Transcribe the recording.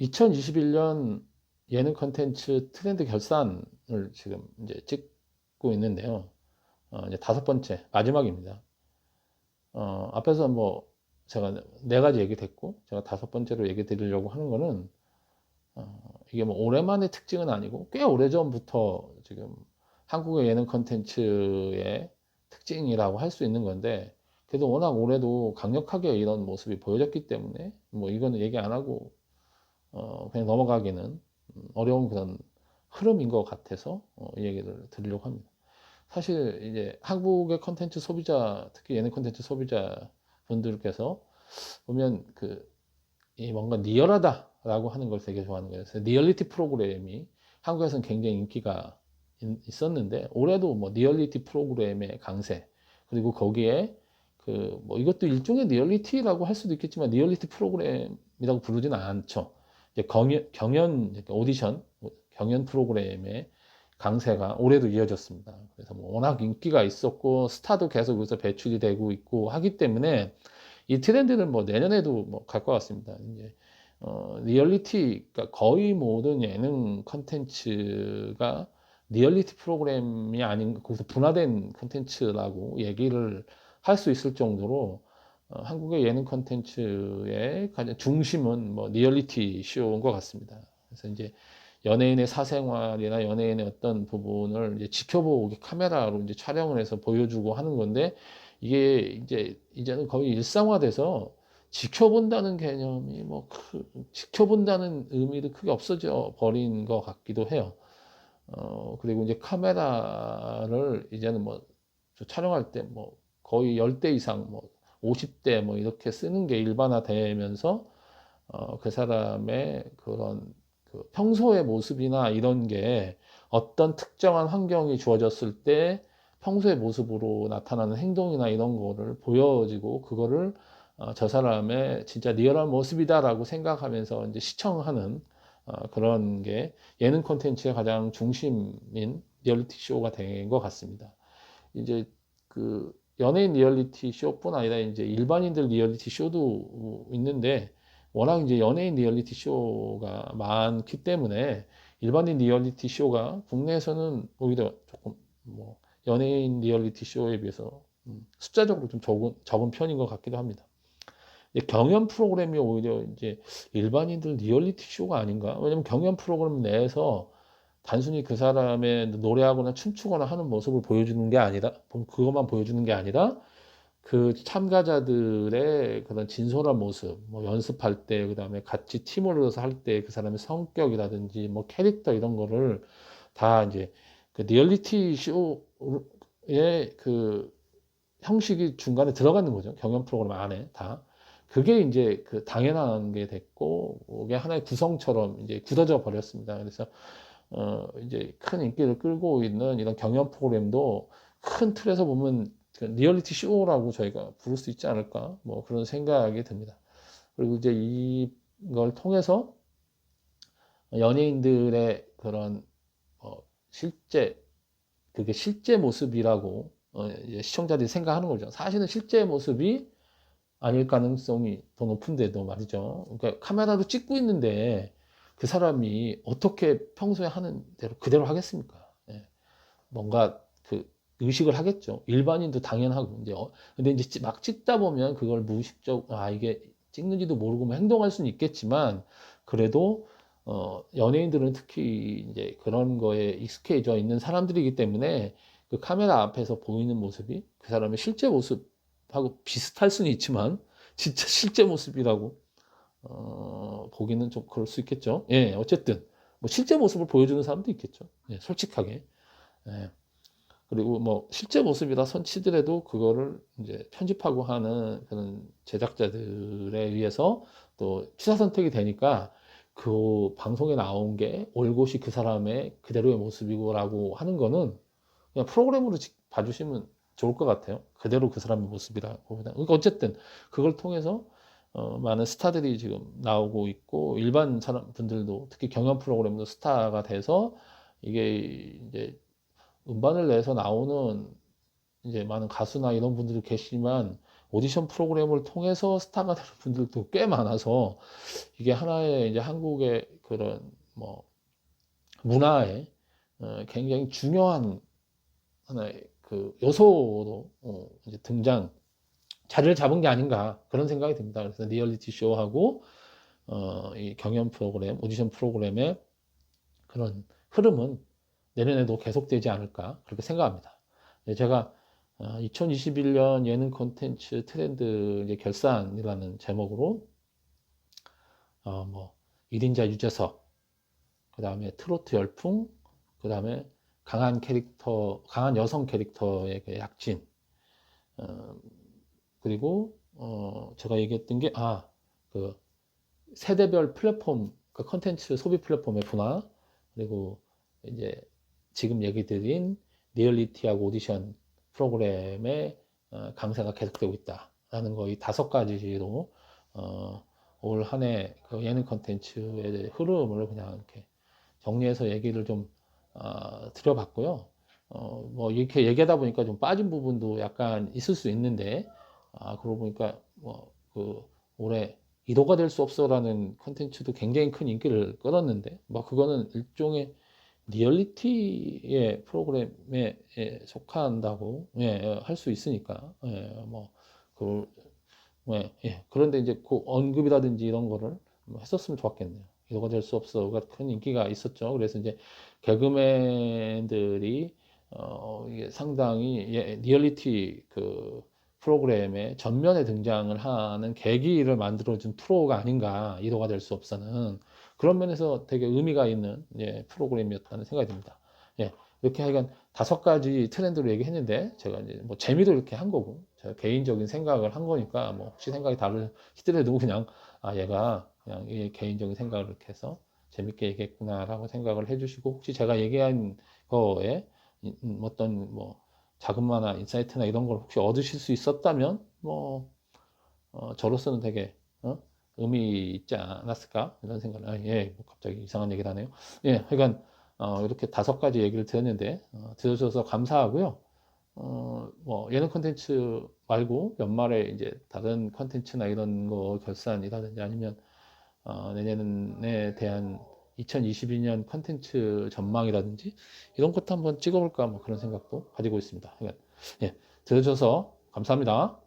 2021년 예능 컨텐츠 트렌드 결산을 지금 이제 찍고 있는데요. 어, 이제 다섯 번째, 마지막입니다. 어, 앞에서 뭐 제가 네 가지 얘기 됐고, 제가 다섯 번째로 얘기 드리려고 하는 거는, 어, 이게 뭐 올해만의 특징은 아니고, 꽤 오래 전부터 지금 한국의 예능 컨텐츠의 특징이라고 할 수 있는 건데, 그래도 워낙 올해도 강력하게 이런 모습이 보여졌기 때문에, 뭐 이거는 얘기 안 하고, 어, 그냥 넘어가기는 어려운 그런 흐름인 것 같아서 어, 이 얘기를 드리려고 합니다. 사실 이제 한국의 컨텐츠 소비자, 특히 예능 컨텐츠 소비자 분들께서 보면 그, 이 뭔가 리얼하다라고 하는 걸 되게 좋아하는 거예요. 그래서 리얼리티 프로그램이 한국에서는 굉장히 인기가 있었는데 올해도 뭐 리얼리티 프로그램의 강세 그리고 거기에 그 뭐 이것도 일종의 리얼리티라고 할 수도 있겠지만 리얼리티 프로그램이라고 부르지는 않죠. 경연, 경연 오디션 경연 프로그램의 강세가 올해도 이어졌습니다. 그래서 뭐 워낙 인기가 있었고 스타도 계속 여기서 배출이 되고 있고 하기 때문에 이 트렌드는 뭐 내년에도 뭐 갈 것 같습니다. 이제 어, 리얼리티 그러니까 거의 모든 예능 컨텐츠가 리얼리티 프로그램이 아닌 거기서 분화된 컨텐츠라고 얘기를 할 수 있을 정도로 어, 한국의 예능 컨텐츠의 가장 중심은 뭐 리얼리티 쇼인 것 같습니다. 그래서 이제 연예인의 사생활이나 연예인의 어떤 부분을 이제 지켜보기 카메라로 이제 촬영을 해서 보여주고 하는 건데 이게 이제 이제는 거의 일상화돼서 지켜본다는 개념이 뭐 크, 지켜본다는 의미도 크게 없어져 버린 것 같기도 해요. 어, 그리고 이제 카메라를 이제는 뭐 촬영할 때 뭐 거의 10대 이상 뭐 50대 뭐 이렇게 쓰는 게 일반화되면서 어, 그 사람의 그런 그 평소의 모습이나 이런 게 어떤 특정한 환경이 주어졌을 때 평소의 모습으로 나타나는 행동이나 이런 거를 보여지고 그거를 어, 저 사람의 진짜 리얼한 모습이다라고 생각하면서 이제 시청하는 어, 그런 게 예능 콘텐츠의 가장 중심인 리얼리티 쇼가 된 것 같습니다. 이제 그 연예인 리얼리티 쇼뿐 아니라 이제 일반인들 리얼리티 쇼도 있는데 워낙 이제 연예인 리얼리티 쇼가 많기 때문에 일반인 리얼리티 쇼가 국내에서는 오히려 조금 뭐 연예인 리얼리티 쇼에 비해서 음, 숫자적으로 좀 적은, 적은 편인 것 같기도 합니다. 경연 프로그램이 오히려 이제 일반인들 리얼리티 쇼가 아닌가? 왜냐면 경연 프로그램 내에서 단순히 그 사람의 노래하거나 춤추거나 하는 모습을 보여주는 게 아니라, 그것만 보여주는 게 아니라, 그 참가자들의 그런 진솔한 모습, 뭐 연습할 때, 그 다음에 같이 팀을 이뤄서 할 때 그 사람의 성격이라든지 뭐 캐릭터 이런 거를 다 이제 그 리얼리티 쇼의 그 형식이 중간에 들어가는 거죠. 경연 프로그램 안에 다. 그게 이제 그 당연한 게 됐고, 그게 하나의 구성처럼 이제 굳어져 버렸습니다. 그래서 어, 이제 큰 인기를 끌고 있는 이런 경연 프로그램도 큰 틀에서 보면 그 리얼리티 쇼라고 저희가 부를 수 있지 않을까 뭐 그런 생각이 듭니다. 그리고 이제 이걸 통해서 연예인들의 그런 어, 실제 그게 실제 모습이라고 어, 시청자들이 생각하는 거죠. 사실은 실제 모습이 아닐 가능성이 더 높은데도 말이죠. 그러니까 카메라로 찍고 있는데 그 사람이 어떻게 평소에 하는 대로 그대로 하겠습니까? 예. 뭔가 그 의식을 하겠죠. 일반인도 당연하고 이제 어, 근데 이제 막 찍다 보면 그걸 무의식적 아 이게 찍는지도 모르고 뭐 행동할 수는 있겠지만 그래도 어 연예인들은 특히 이제 그런 거에 익숙해져 있는 사람들이기 때문에 그 카메라 앞에서 보이는 모습이 그 사람의 실제 모습하고 비슷할 수는 있지만 진짜 실제 모습이라고 어, 보기는 좀 그럴 수 있겠죠. 예, 어쨌든 뭐 실제 모습을 보여주는 사람도 있겠죠. 예, 솔직하게. 예. 그리고 뭐 실제 모습이라 손치더라도 그거를 이제 편집하고 하는 그런 제작자들에 의해서 또 취사 선택이 되니까 그 방송에 나온 게 올곧이 그 사람의 그대로의 모습이고라고 하는 거는 그냥 프로그램으로 봐주시면 좋을 것 같아요. 그대로 그 사람의 모습이라고. 그러니까 어쨌든 그걸 통해서 어, 많은 스타들이 지금 나오고 있고 일반 사람 분들도 특히 경연 프로그램도 스타가 돼서 이게 이제 음반을 내서 나오는 이제 많은 가수나 이런 분들이 계시지만 오디션 프로그램을 통해서 스타가 되는 분들도 꽤 많아서 이게 하나의 이제 한국의 그런 뭐 문화에 어, 굉장히 중요한 하나의 그 요소로 어, 이제 등장 자리를 잡은 게 아닌가 그런 생각이 듭니다. 그래서 리얼리티 쇼하고 어, 이 경연 프로그램, 오디션 프로그램의 그런 흐름은 내년에도 계속되지 않을까 그렇게 생각합니다. 네, 제가 2021년 예능 콘텐츠 트렌드 결산이라는 제목으로 어, 뭐 1인자 유재석, 그 다음에 트로트 열풍, 그 다음에 강한 캐릭터, 강한 여성 캐릭터의 그 약진, 어, 그리고 어, 제가 얘기했던 게 아, 그 세대별 플랫폼, 그 컨텐츠 소비 플랫폼의 분화, 그리고 이제 지금 얘기 드린 리얼리티하고 오디션 프로그램의 어, 강세가 계속되고 있다라는 거이 다섯 가지로 어, 올 한해 그 예능 컨텐츠의 흐름을 그냥 이렇게 정리해서 얘기를 좀 어, 드려봤고요. 어, 뭐 이렇게 얘기하다 보니까 좀 빠진 부분도 약간 있을 수 있는데 아 그러고 보니까 뭐그 올해 이도가 될 수 없어라는 컨텐츠도 굉장히 큰 인기를 끌었는데 뭐 그거는 일종의 리얼리티의 프로그램에 예, 속한다고 예, 할수 있으니까 예, 뭐그 예, 예. 그런데 이제 그 언급이라든지 이런 거를 뭐 했었으면 좋았겠네요. 이도가 될 수 없어가 큰 인기가 있었죠. 그래서 이제 개그맨들이 어 이게 상당히 예, 리얼리티 그 프로그램에 전면에 등장을 하는 계기를 만들어준 프로가 아닌가 이도가 될 수 없어는 그런 면에서 되게 의미가 있는 예, 프로그램이었다는 생각이 듭니다. 예, 이렇게 하여간 다섯 가지 트렌드로 얘기했는데 제가 이제 뭐 재미로 이렇게 한 거고 제가 개인적인 생각을 한 거니까 뭐 혹시 생각이 다르시더라도 그냥 아 얘가 그냥 이 개인적인 생각을 이렇게 해서 재밌게 얘기했구나라고 생각을 해주시고 혹시 제가 얘기한 거에 음, 어떤 뭐 자금마나 인사이트나 이런 걸 혹시 얻으실 수 있었다면 뭐 어, 저로서는 되게 어? 의미 있지 않았을까 이런 생각을 아, 예, 뭐 갑자기 이상한 얘기를 하네요. 예, 하여간 어, 이렇게 다섯 가지 얘기를 드렸는데 어, 들어주셔서 감사하고요. 어, 뭐 예능 콘텐츠 말고 연말에 이제 다른 콘텐츠나 이런 거 결산이라든지 아니면 어, 내년에 대한 2022년 콘텐츠 전망이라든지 이런 것도 한번 찍어볼까 뭐 그런 생각도 가지고 있습니다. 예, 들어주셔서 감사합니다.